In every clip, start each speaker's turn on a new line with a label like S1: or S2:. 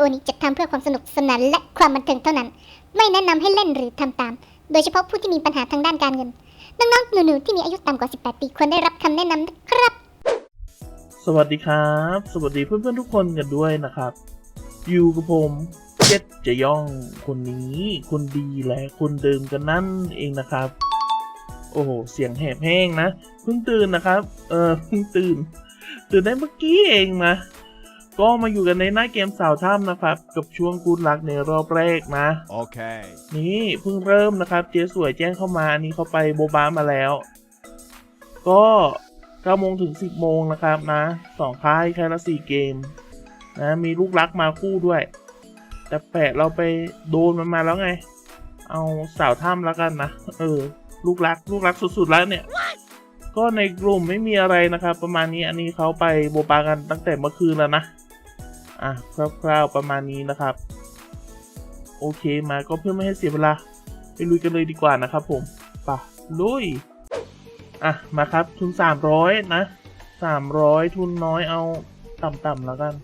S1: โอนี้จัดทำเพื่อความสนุกสนานและความบันเทิงเท่านั้น ไม่แนะนำให้เล่นหรือทำตาม โดยเฉพาะผู้ที่มีปัญหาทางด้านการเงิน น้องๆหนูๆที่มีอายุต่ำกว่า 18 ปีควรได้รับคำแนะนำนะครับ
S2: สวัสดีครับ สวัสดีเพื่อนๆทุกคนกันด้วยนะครับ อยู่กับผมเจ็ดจะย่องคนนี้คนดีและคนเดิมกันนั่นเองนะครับ โอ้โหเสียงแหบแห้งนะเพิ่งตื่นนะครับ เออเพิ่งตื่น ตื่นได้เมื่อกี้เองนะ ก็มาอยู่กันในหน้าเกมสาวถ้ำนะครับ กับช่วงกูดลักในรอบแรกนะ
S3: Okay.
S2: นี่เพิ่งเริ่มนะครับ เจ๊สวยแจ้งเข้ามาอันนี้เขาไปโบบามาแล้ว ก็9โมงถึง 10 โมงนะครับนะสองค่ายแค่ละ 4 เกมนะมีลูกรักมาคู่ด้วย แต่แปะเราไปโดนมันมาแล้วไง เอาสาวถ้ำแล้วกันนะ เออ ลูกรัก ลูกรักสุดๆแล้วเนี่ย ก็ในกลุ่มไม่มีอะไรนะครับ ประมาณนี้อันนี้เขาไปโบบากันตั้งแต่เมื่อคืนแล้วนะอะคร่าวๆประมาณนี้นะครับ โอเคมาก็เพื่อไม่ให้เสียเวลาไปลุยกันเลยดีกว่านะครับ ผมป่ะลุยอะมาครับทุนสามร้อยนะสามร้อยทุนน้อยเอาต่ำๆแล้วกัน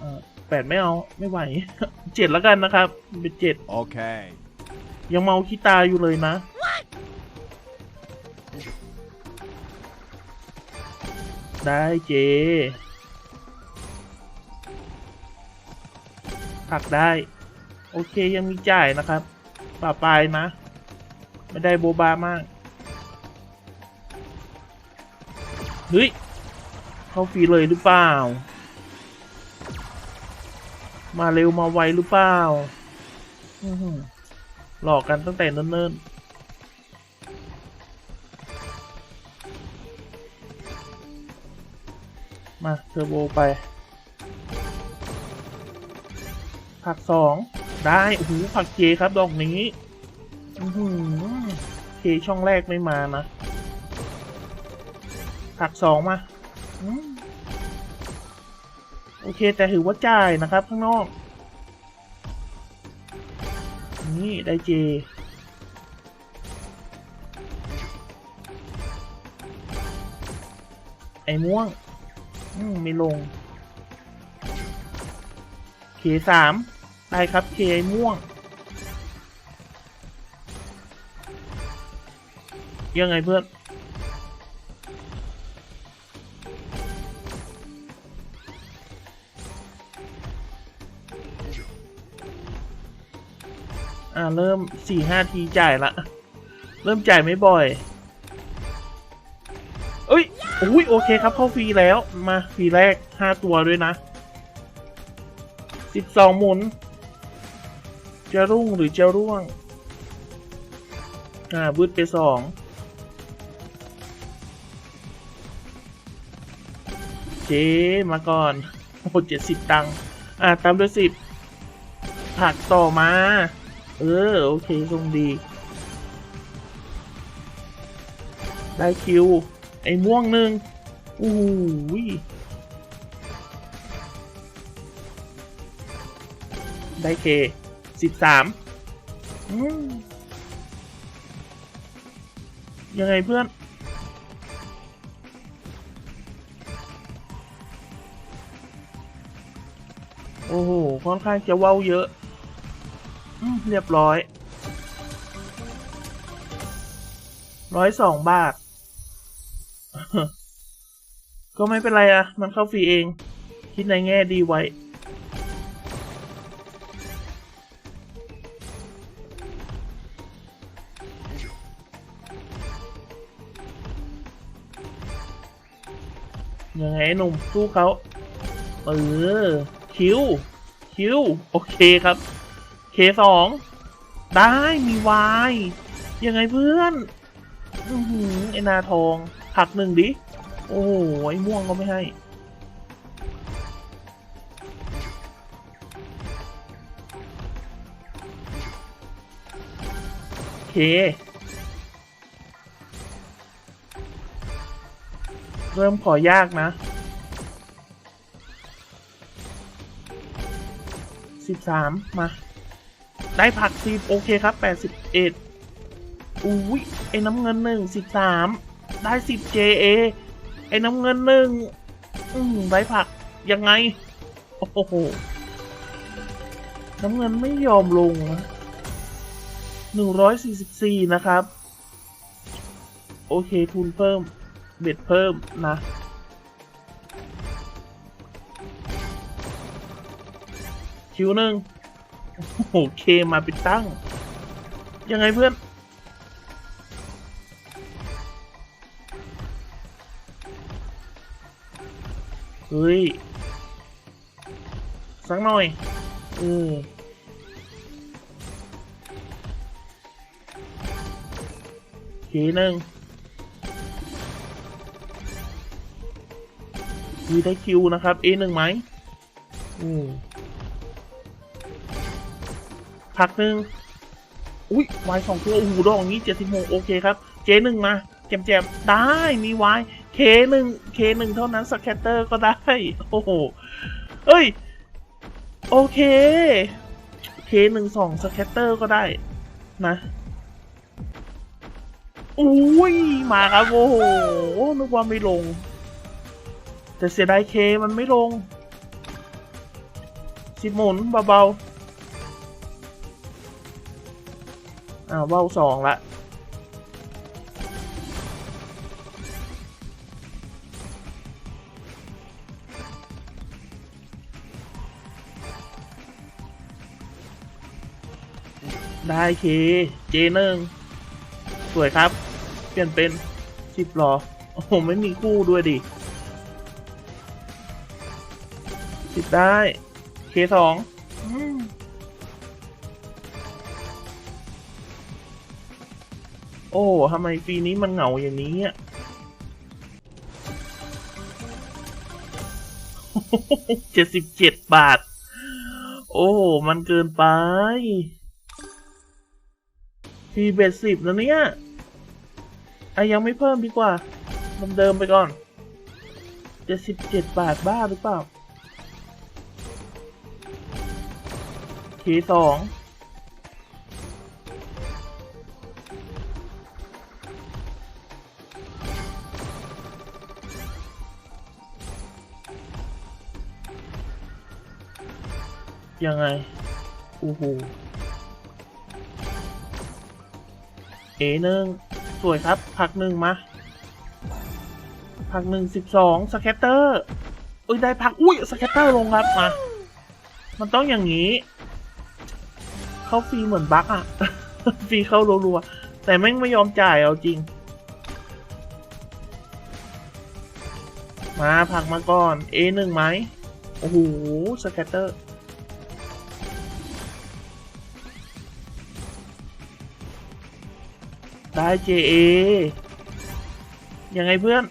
S2: อ่าแปดไม่เอาไม่ไหวเจ็ดแล้วกันนะครับ เป็นเจ็ด
S3: Okay.
S2: ยังเมาขี้ตาอยู่เลยนะ ได้เจผักได้ โอเคยังมีจ่ายนะครับป่าปลายนะ ไม่ได้โบบามากเฮ้ยเข้าฟรีเลยหรือเปล่า มาเร็วมาไวหรือเปล่าอื้อหือหลอกกันตั้งแต่เนิ่นๆ มาเทอร์โบไป ผักสองได้โอ้โหผักเจครับดอกนี้เคช่องแรกไม่มานะ ผักสองมาโอเค แต่ถือว่าจ่ายนะครับข้างนอก นี่ ได้เจ ไอ้ม่วง อืมไม่ลงเคสามได้ครับเคม่วง ยังไงเพื่อนอ่าเริ่มสี่ห้าทีจ่ายละ เริ่มจ่ายไม่บ่อย อุ้ยโอเคครับเข้าฟรีแล้วมาฟรีแรกห้าตัวด้วยนะสิบสองหมุน จะรุ่งหรือจะร่วง อ่าบืดไปสองเจมาก่อนโอ้เจ็ดสิบตังค์อ่าตามด้วยสิบผักต่อมา เออ โอเคทรงดี ได้คิว ไอ้ม่วงหนึ่งอู้หูยได้เคสิบสามยังไงเพื่อน โอ้โห ค่อนข้างจะเว้าเยอะอเรียบร้อย ร้อยสองบาท ก็ไม่เป็นไรอะมันเข้าฟรีเอง คิดในแง่ดีไว้ ยังไงหนุ่มสู้เขาเออ คิว คิว โอเคครับ เคสองได้มีวายยังไงเพื่อน อือหือไอนาทอง ผักหนึ่งดิ โอ้โหไอม่วงก็ไม่ให้ โอเคเริ่มขอยากนะสิบสามมา ได้ผักสิบโอเคครับแปดสิบเอ็ดอุ้ยไอ้น้ำเงินหนึ่งสิบสาม ได้สิบ JA ไอ้น้ำเงินหนึ่งได้ผักยังไง โอ้โห น้ำเงินไม่ยอมลงนะหนึ่งร้อยสี่สิบสี่นะครับ โอเคทุนเพิ่ม เบ็ดเพิ่มนะ คิวหนึ่งโอเคมาเป็นตั้ง ยังไงเพื่อน เฮ้ย สักหน่อยเออทีหนึ่งมีได้คิวนะครับ A หนึ่งไหม อืมพักหนึ่งอุ้ยวายสองตัวโอ้โหดอกนี้เจ็ดสิบหกโอเคครับ J หนึ่งมาแจมแจมๆได้มีวาย K หนึ่ง K หนึ่งเท่านั้นสแคตเตอร์ก็ได้ โอ้โห เอ้ย โอเค K หนึ่งสองสแคตเตอร์ก็ได้ นะอุ้ย มาครับโอ้โหนึกว่าไม่ลง แต่เสียดายเคมันไม่ลง สิบหมุนเบาๆ อ่าเบาสองละ ได้เคเจหนึ่งสวยครับ เปลี่ยนเป็นสิบหรอโอ้โหไม่มีคู่ด้วยดิสิบได้เคสองโอ้ทำไมปีนี้มันเหงาอย่างนี้อะเจ็ดสิบเจ็ดบาท โอ้ มันเกินไป ฟีเบสสิบแล้วเนี่ยไอยังไม่เพิ่มดีกว่าเดิมไปก่อนเจ็ดสิบเจ็ดบาทบ้าหรือเปล่าเคสองยังไง โอ้โห เอหนึ่งสวยครับผักหนึ่งมาผักหนึ่งสิบสองสแคตเตอร์อุ้ยได้ผัก อุ้ยสแคตเตอร์ลงครับมา มันต้องอย่างนี้ เข้าฟรีเหมือนบั๊กอะฟรีเข้ารัวๆแต่แม่งไม่ยอมจ่ายเอาจริง มาผักมาก่อน A หนึ่งไหมโอ้โหสแคตเตอร์ ได้ JA ยังไงเพื่อน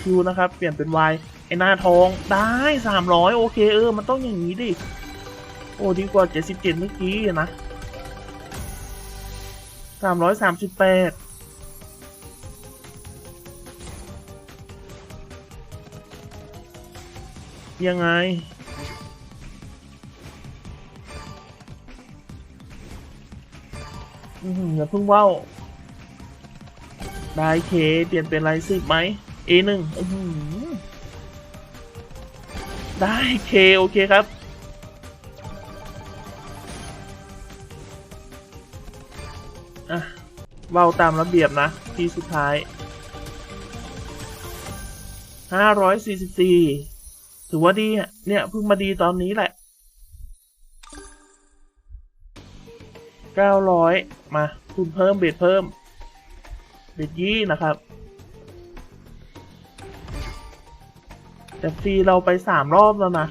S2: คิวนะครับ เปลี่ยนเป็น Y ไอหน้าทองได้สามร้อยโอเคเออ มันต้องอย่างนี้ดิ โอ้ดีกว่าเจ็ดสิบเจ็ดเมื่อกี้นะสามร้อยสามสิบแปดยังไง อือหืออย่าเพิ่งว่าว ได้เค เปลี่ยนเป็นไรสิบไหม A หนึ่งได้เค โอเคครับ อะเว้าตามระเบียบนะ ทีสุดท้ายห้าร้อยสี่สิบสี่ถือว่าดีเนี่ยเพิ่งมาดีตอนนี้แหละเก้าร้อยมาทุนเพิ่มเบ็ดเพิ่ม ดยี่นะครับแต่ฟรีเราไปสามรอบแล้วนะ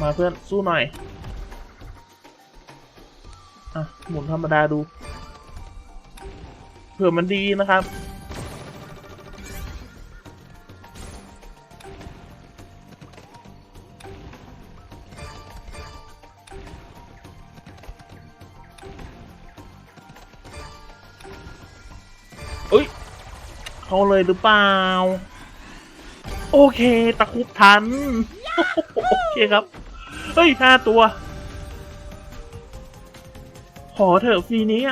S2: มาเพื่อนสู้หน่อย อะ หมุนธรรมดาดู เผื่อมันดีนะครับ เอ้ยเขาเลยหรือเปล่า โอเค ตะคุบทัน โอเคครับ เฮ้ยห้าตัว ขอเถอะฟรีนี้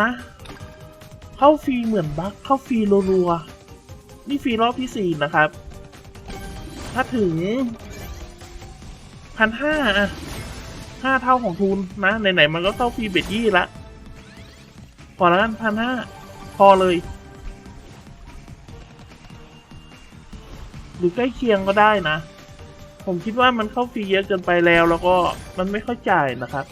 S2: นะ เข้าฟรีเหมือนบัคเข้าฟรีรัวๆนี่ฟรีรอบที่สี่นะครับ ถ้าถึงพันห้าอะห้าเท่าของทุนนะ ไหน ๆ มันก็เข้าฟรีเบ็ดยี่ละพอแล้วกันพันห้า พอเลย หรือใกล้เคียงก็ได้นะ ผมคิดว่ามันเข้าฟรีเยอะเกินไปแล้วแล้วก็มันไม่ค่อยจ่ายนะครับ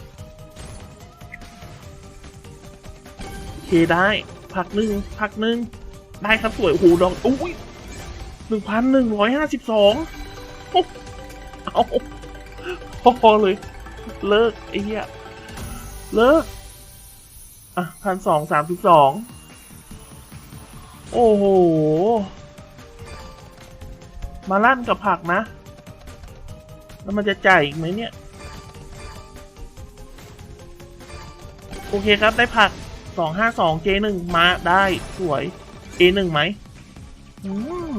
S2: โอเคได้พักหนึ่งพักหนึ่งได้ครับสวยโอ้โหดอกอุ้ยหนึ่งพันหนึ่งร้อยห้าสิบสองเอาพอเลย เลิกไอ้เหี้ยเลิกอะพันสองสามสิบสอง โอ้โห มาลั่นกับผักนะ แล้วมันจะจ่ายอีกไหมเนี่ย โอเคครับได้ผักสองห้าสองเจหนึ่งมาได้สวยเอหนึ่งไหมอืม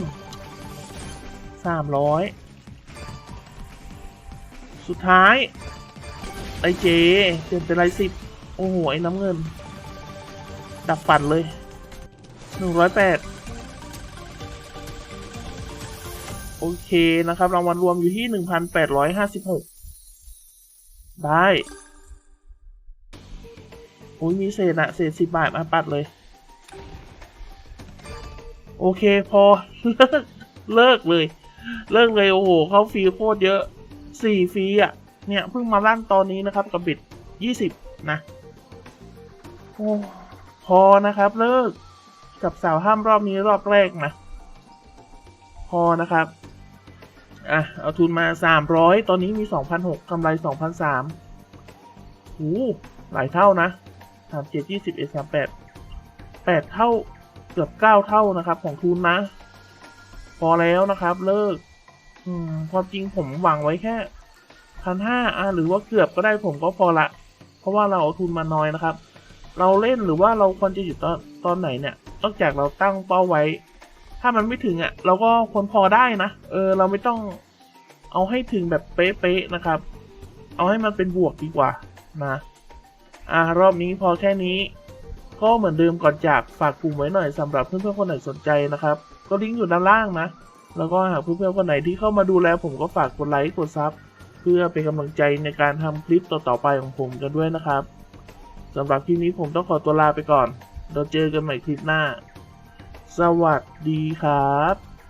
S2: สามร้อย สุดท้าย ไอเจเปลี่ยนเป็นไรสิบ โอ้โห ไอ้น้ำเงิน ดับฝันเลย หนึ่งร้อยแปดโอเคนะครับ รางวัลรวมอยู่ที่หนึ่งพันแปดร้อยห้าสิบหกได้โอ้ยมีเศษอะเศษสิบบาทมาปัดเลย โอเคพอ เลิกเลิกเลย เลิกเลยโอ้โหเขาฟรีโคตรเยอะสี่ฟรีอะเนี่ยเพิ่งมาลั่นตอนนี้นะครับกับบิดยี่สิบนะ โอ้พอนะครับเลิก กับสาวห้ามรอบนี้รอบแรกนะ พอนะครับ อะ เอาทุนมาสามร้อยตอนนี้มีสองพันหกกำไรสองพันสามโอ้หลายเท่านะสามเจ็ดยี่สิบเอสามแปดแปดเท่าเกือบเก้าเท่านะครับ ของทุนนะ พอแล้วนะครับเลิก อืมความจริงผมหวังไว้แค่พันห้าอะหรือว่าเกือบก็ได้ผมก็พอละ เพราะว่าเราเอาทุนมาน้อยนะครับ เราเล่นหรือว่าเราควรจะอยู่ตอนตอนไหนเนี่ยนอกจากเราตั้งเป้าไว้ ถ้ามันไม่ถึงอะ เราก็ควรพอได้นะ เออ เราไม่ต้องเอาให้ถึงแบบเป๊ะๆนะครับ เอาให้มันเป็นบวกดีกว่านะอ่ารอบนี้พอแค่นี้ ก็เหมือนเดิมก่อนจากฝากกลุ่มไว้หน่อยสำหรับเพื่อนๆคนไหนสนใจนะครับ ก็ลิงก์อยู่ด้านล่างนะ แล้วก็หากเพื่อนๆคนไหนที่เข้ามาดูแลผมก็ฝากกดไลค์กดซับเพื่อเป็นกำลังใจในการทำคลิปต่อๆไปของผมกันด้วยนะครับ สำหรับคลิปนี้ผมต้องขอตัวลาไปก่อน เราเจอกันใหม่คลิปหน้า สวัสดีครับ